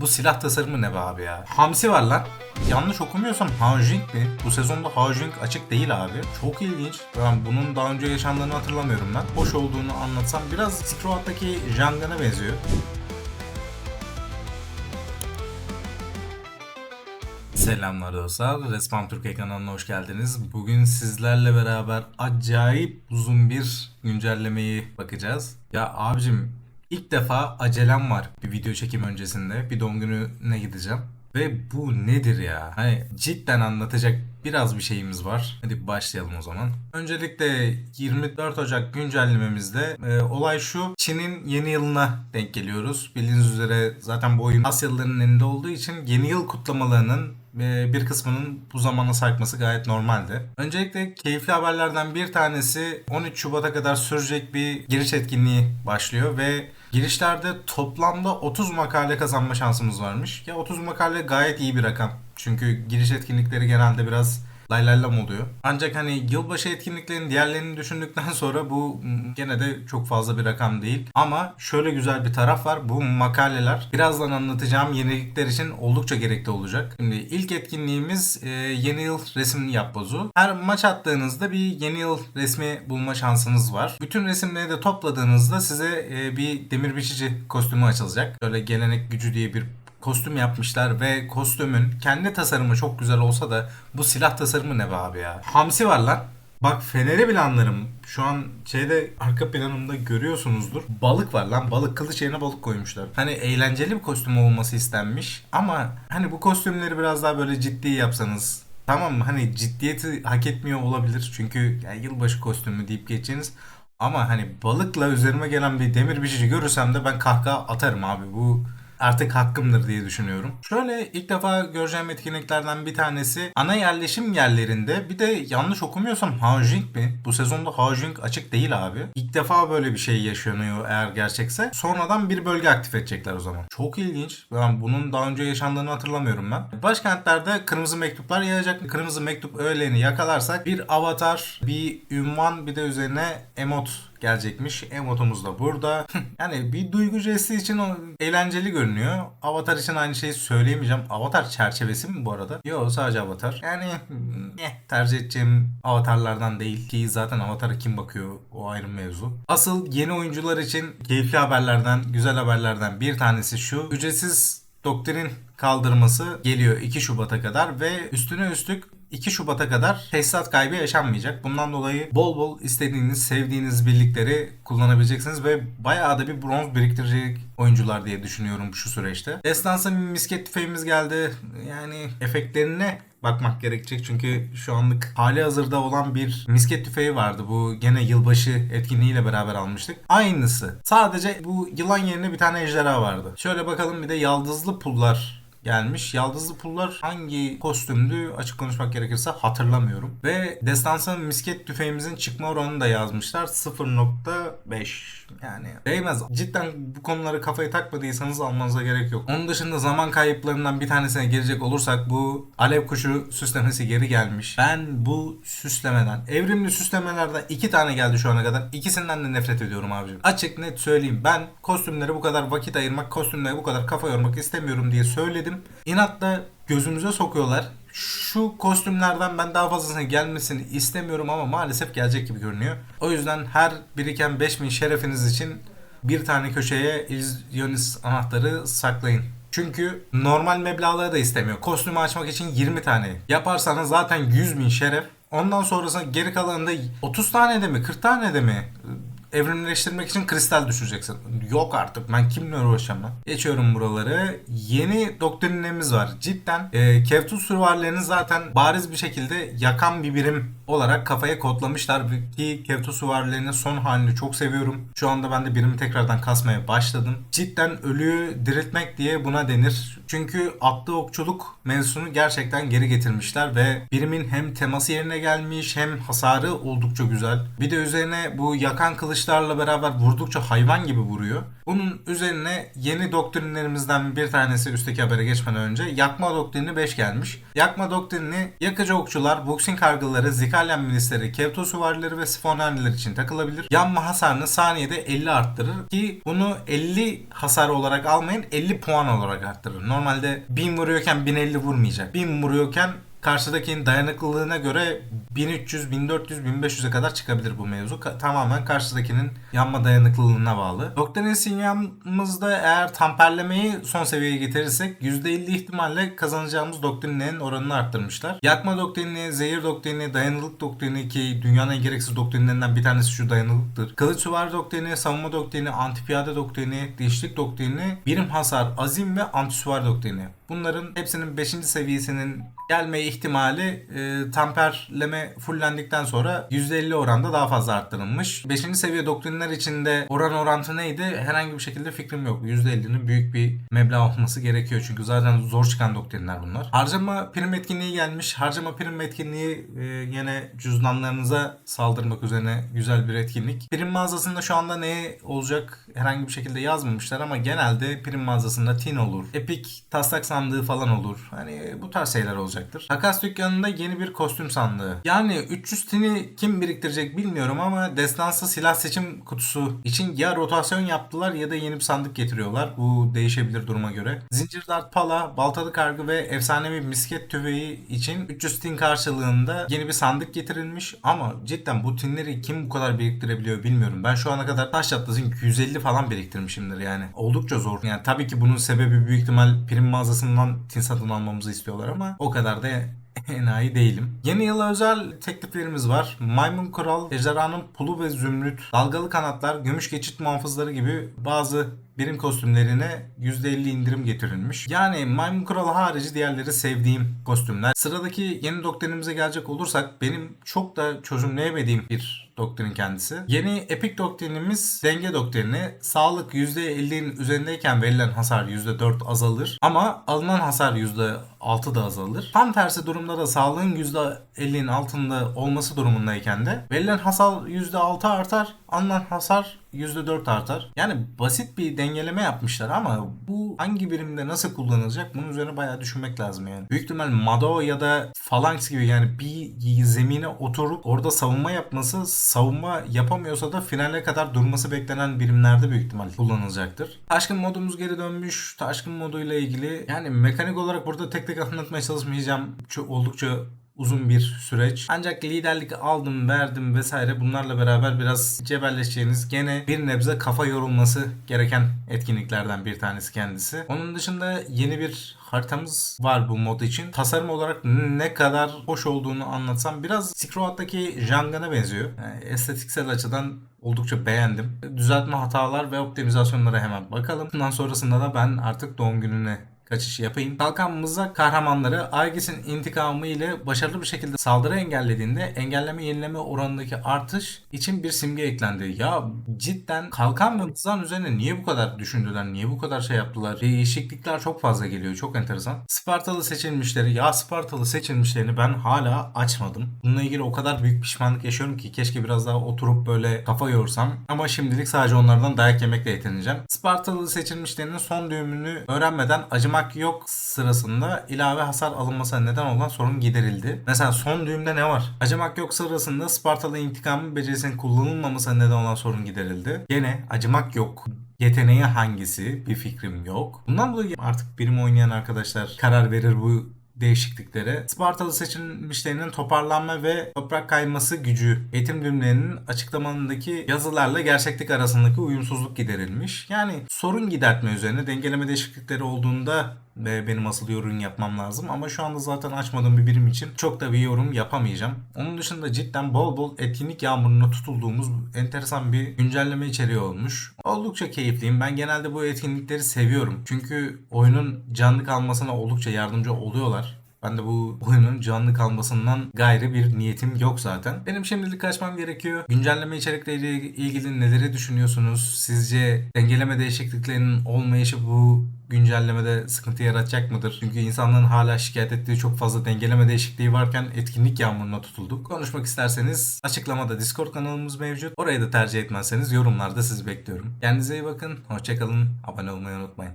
Bu silah tasarımı ne be abi ya? Hamsi var lan. Yanlış okumuyorsam Hajink mi? Bu sezonda Hajink açık değil abi. Çok ilginç. Ben bunun daha önce yaşandığını hatırlamıyorum ben. Hoş olduğunu anlatsam biraz Scroat'taki Jangan'a benziyor. Selamlar dostlar. Respawn Türkiye kanalına hoş geldiniz. Bugün sizlerle beraber acayip uzun bir güncellemeyi bakacağız. Ya abicim ilk defa acelem var bir video çekim öncesinde. Bir doğum gününe gideceğim. Ve bu nedir ya? Hani cidden anlatacak biraz bir şeyimiz var. Hadi başlayalım o zaman. Öncelikle 24 Ocak güncellememizde e, olay şu. Çin'in yeni yılına denk geliyoruz. Bildiğiniz üzere zaten bu oyun Asyalıların elinde olduğu için yeni yıl kutlamalarının e, bir kısmının bu zamana sarkması gayet normaldi. Öncelikle keyifli haberlerden bir tanesi 13 Şubat'a kadar sürecek bir giriş etkinliği başlıyor ve girişlerde toplamda 30 makale kazanma şansımız varmış. Ya 30 makale gayet iyi bir rakam. Çünkü giriş etkinlikleri genelde biraz laylaylam oluyor. Ancak hani yılbaşı etkinliklerinin diğerlerini düşündükten sonra bu gene de çok fazla bir rakam değil. Ama şöyle güzel bir taraf var. Bu makaleler birazdan anlatacağım yenilikler için oldukça gerekli olacak. Şimdi ilk etkinliğimiz e, yeni yıl resim yapbozu. Her maç attığınızda bir yeni yıl resmi bulma şansınız var. Bütün resimleri de topladığınızda size e, bir demir biçici kostümü açılacak. Böyle gelenek gücü diye bir kostüm yapmışlar ve kostümün kendi tasarımı çok güzel olsa da bu silah tasarımı ne be abi ya? Hamsi var lan. Bak feneri bile anlarım. Şu an şeyde arka planımda görüyorsunuzdur. Balık var lan. Balık kılıç yerine balık koymuşlar. Hani eğlenceli bir kostüm olması istenmiş. Ama hani bu kostümleri biraz daha böyle ciddi yapsanız. Tamam mı? Hani ciddiyeti hak etmiyor olabilir. Çünkü ya yılbaşı kostümü deyip geçeceğiniz. Ama hani balıkla üzerime gelen bir demir biçici görürsem de ben kahkaha atarım abi. Bu artık hakkımdır diye düşünüyorum. Şöyle ilk defa göreceğim etkinliklerden bir tanesi ana yerleşim yerlerinde bir de yanlış okumuyorsam Hajink mi? Bu sezonda Hajink açık değil abi. İlk defa böyle bir şey yaşanıyor eğer gerçekse. Sonradan bir bölge aktif edecekler o zaman. Çok ilginç. Ben bunun daha önce yaşandığını hatırlamıyorum ben. Başkentlerde kırmızı mektuplar yayacak. Kırmızı mektup öğelerini yakalarsak bir avatar, bir ünvan bir de üzerine emot gelecekmiş. Emotumuz da burada. yani bir duygu jesti için o eğlenceli görünüyor. Avatar için aynı şeyi söyleyemeyeceğim. Avatar çerçevesi mi bu arada? Yok sadece avatar. Yani eh, tercih edeceğim avatarlardan değil ki zaten avatara kim bakıyor o ayrı mevzu. Asıl yeni oyuncular için keyifli haberlerden, güzel haberlerden bir tanesi şu. Ücretsiz doktrin kaldırması geliyor 2 Şubat'a kadar ve üstüne üstlük 2 Şubat'a kadar tesisat kaybı yaşanmayacak. Bundan dolayı bol bol istediğiniz, sevdiğiniz birlikleri kullanabileceksiniz ve bayağı da bir bronz biriktirecek oyuncular diye düşünüyorum şu süreçte. Destansa bir misket tüfeğimiz geldi. Yani efektlerine bakmak gerekecek çünkü şu anlık hali hazırda olan bir misket tüfeği vardı. Bu gene yılbaşı etkinliğiyle beraber almıştık. Aynısı. Sadece bu yılan yerine bir tane ejderha vardı. Şöyle bakalım bir de yaldızlı pullar gelmiş. Yaldızlı pullar hangi kostümdü açık konuşmak gerekirse hatırlamıyorum. Ve Destansa'nın misket tüfeğimizin çıkma oranını da yazmışlar. 0.5 yani değmez. Cidden bu konuları kafaya takmadıysanız almanıza gerek yok. Onun dışında zaman kayıplarından bir tanesine gelecek olursak bu alev kuşu süslemesi geri gelmiş. Ben bu süslemeden evrimli süslemelerden iki tane geldi şu ana kadar. İkisinden de nefret ediyorum abicim. Açık net söyleyeyim. Ben kostümlere bu kadar vakit ayırmak, kostümlere bu kadar kafa yormak istemiyorum diye söyledim. İnatla gözümüze sokuyorlar. Şu kostümlerden ben daha fazlasını gelmesini istemiyorum ama maalesef gelecek gibi görünüyor. O yüzden her biriken 5000 şerefiniz için bir tane köşeye illüzyonist anahtarı saklayın. Çünkü normal meblağları da istemiyor. Kostümü açmak için 20 tane. Yaparsanız zaten 100 bin şeref. Ondan sonrasında geri kalanında 30 tane de mi 40 tane de mi evrimleştirmek için kristal düşeceksin. Yok artık ben kimle uğraşacağım lan. Geçiyorum buraları. Yeni doktrinlerimiz var. Cidden e, Kevtus süvarilerini zaten bariz bir şekilde yakan bir birim olarak kafaya kodlamışlar. Ki Kevtus süvarilerinin son halini çok seviyorum. Şu anda ben de birimi tekrardan kasmaya başladım. Cidden ölüyü diriltmek diye buna denir. Çünkü atlı okçuluk mevzusunu gerçekten geri getirmişler ve birimin hem teması yerine gelmiş hem hasarı oldukça güzel. Bir de üzerine bu yakan kılıçlarla beraber vurdukça hayvan gibi vuruyor. Bu Bunun üzerine yeni doktrinlerimizden bir tanesi üstteki habere geçmeden önce yakma doktrini 5 gelmiş. Yakma doktrini yakıcı okçular, boxing kargıları, zikalyan milisleri, kevto süvarileri ve sifonaniler için takılabilir. Yanma hasarını saniyede 50 arttırır ki bunu 50 hasar olarak almayın 50 puan olarak arttırır. Normalde 1000 vuruyorken 1050 vurmayacak. 1000 vuruyorken karşıdakinin dayanıklılığına göre 1300, 1400, 1500'e kadar çıkabilir bu mevzu. Ka- tamamen karşıdakinin yanma dayanıklılığına bağlı. Doktrin sinyamımızda eğer tamperlemeyi son seviyeye getirirsek %50 ihtimalle kazanacağımız doktrinlerin oranını arttırmışlar. Yakma doktrini, zehir doktrini, dayanıklılık doktrini ki dünyanın en gereksiz doktrinlerinden bir tanesi şu dayanıklıktır. Kılıç süvari doktrini, savunma doktrini, antipiyade doktrini, dişlik doktrini, birim hasar, azim ve antisüvari doktrini. Bunların hepsinin 5. seviyesinin gelme ihtimali e, tamperleme fullendikten sonra %50 oranda daha fazla arttırılmış. 5. seviye doktrinler içinde oran orantı neydi? Herhangi bir şekilde fikrim yok. %50'nin büyük bir meblağ olması gerekiyor. Çünkü zaten zor çıkan doktrinler bunlar. Harcama prim etkinliği gelmiş. Harcama prim etkinliği e, yine cüzdanlarınıza saldırmak üzerine güzel bir etkinlik. Prim mağazasında şu anda ne olacak herhangi bir şekilde yazmamışlar ama genelde prim mağazasında tin olur. Epic taslak sandığı falan olur. Hani bu tarz şeyler olacaktır. Takas dükkanında yeni bir kostüm sandığı. Yani 300 tini kim biriktirecek bilmiyorum ama destansı silah seçim kutusu için ya rotasyon yaptılar ya da yeni bir sandık getiriyorlar. Bu değişebilir duruma göre. Zincir dart pala, baltalı kargı ve efsanevi misket tüfeği için 300 tin karşılığında yeni bir sandık getirilmiş ama cidden bu tinleri kim bu kadar biriktirebiliyor bilmiyorum. Ben şu ana kadar taş çatlasın 150 falan biriktirmişimdir yani. Oldukça zor. Yani tabii ki bunun sebebi büyük ihtimal prim mağazasından tin satın almamızı istiyorlar ama o kadar da enayi değilim. Yeni yıla özel tekliflerimiz var. Maymun Kral, Ejderhanın Pulu ve Zümrüt, Dalgalı Kanatlar, Gümüş Geçit Muhafızları gibi bazı birim kostümlerine %50 indirim getirilmiş. Yani Maymun Kralı harici diğerleri sevdiğim kostümler. Sıradaki yeni doktrinimize gelecek olursak benim çok da çözümleyemediğim bir doktrin kendisi. Yeni epik doktrinimiz denge doktrini. Sağlık %50'nin üzerindeyken verilen hasar %4 azalır ama alınan hasar %6 da azalır. Tam tersi durumda da sağlığın %50'nin altında olması durumundayken de verilen hasar %6 artar, alınan hasar %4 artar. Yani basit bir dengeleme yapmışlar ama bu hangi birimde nasıl kullanılacak bunun üzerine bayağı düşünmek lazım yani. Büyük ihtimal Mado ya da Phalanx gibi yani bir zemine oturup orada savunma yapması savunma yapamıyorsa da finale kadar durması beklenen birimlerde büyük ihtimal kullanılacaktır. Taşkın modumuz geri dönmüş. Taşkın moduyla ilgili yani mekanik olarak burada tek tek anlatmaya çalışmayacağım. Çok, oldukça uzun bir süreç. Ancak liderlik aldım, verdim vesaire bunlarla beraber biraz cebelleşeceğiniz gene bir nebze kafa yorulması gereken etkinliklerden bir tanesi kendisi. Onun dışında yeni bir haritamız var bu mod için. Tasarım olarak ne kadar hoş olduğunu anlatsam biraz Silk Jangan'a benziyor. Yani estetiksel açıdan oldukça beğendim. Düzeltme hatalar ve optimizasyonlara hemen bakalım. Bundan sonrasında da ben artık doğum gününe kaçış yapayım. Kalkanımıza kahramanları Aegis'in intikamı ile başarılı bir şekilde saldırı engellediğinde engelleme yenileme oranındaki artış için bir simge eklendi. Ya cidden kalkan ve mızrağın üzerine niye bu kadar düşündüler? Niye bu kadar şey yaptılar? Değişiklikler çok fazla geliyor. Çok enteresan. Spartalı seçilmişleri ya Spartalı seçilmişlerini ben hala açmadım. Bununla ilgili o kadar büyük pişmanlık yaşıyorum ki keşke biraz daha oturup böyle kafa yorsam. Ama şimdilik sadece onlardan dayak yemekle yetineceğim. Spartalı seçilmişlerinin son düğümünü öğrenmeden acımak acımak yok sırasında ilave hasar alınmasına neden olan sorun giderildi. Mesela son düğümde ne var? Acımak yok sırasında Spartalı intikamı becerisinin kullanılmamasına neden olan sorun giderildi. Gene acımak yok. Yeteneği hangisi? Bir fikrim yok. Bundan dolayı artık birim oynayan arkadaşlar karar verir bu değişikliklere. Spartalı seçilmişlerinin toparlanma ve toprak kayması gücü eğitim düğümlerinin açıklamanındaki yazılarla gerçeklik arasındaki uyumsuzluk giderilmiş. Yani sorun gidertme üzerine dengeleme değişiklikleri olduğunda ve benim asıl yorum yapmam lazım. Ama şu anda zaten açmadığım bir birim için çok da bir yorum yapamayacağım. Onun dışında cidden bol bol etkinlik yağmuruna tutulduğumuz enteresan bir güncelleme içeriği olmuş. Oldukça keyifliyim. Ben genelde bu etkinlikleri seviyorum. Çünkü oyunun canlı kalmasına oldukça yardımcı oluyorlar. Ben de bu oyunun canlı kalmasından gayrı bir niyetim yok zaten. Benim şimdilik kaçmam gerekiyor. Güncelleme içerikleriyle ilgili neleri düşünüyorsunuz? Sizce dengeleme değişikliklerinin olmayışı bu güncellemede sıkıntı yaratacak mıdır? Çünkü insanların hala şikayet ettiği çok fazla dengeleme değişikliği varken etkinlik yağmuruna tutulduk. Konuşmak isterseniz açıklamada Discord kanalımız mevcut. Orayı da tercih etmezseniz yorumlarda sizi bekliyorum. Kendinize iyi bakın. Hoşçakalın. Abone olmayı unutmayın.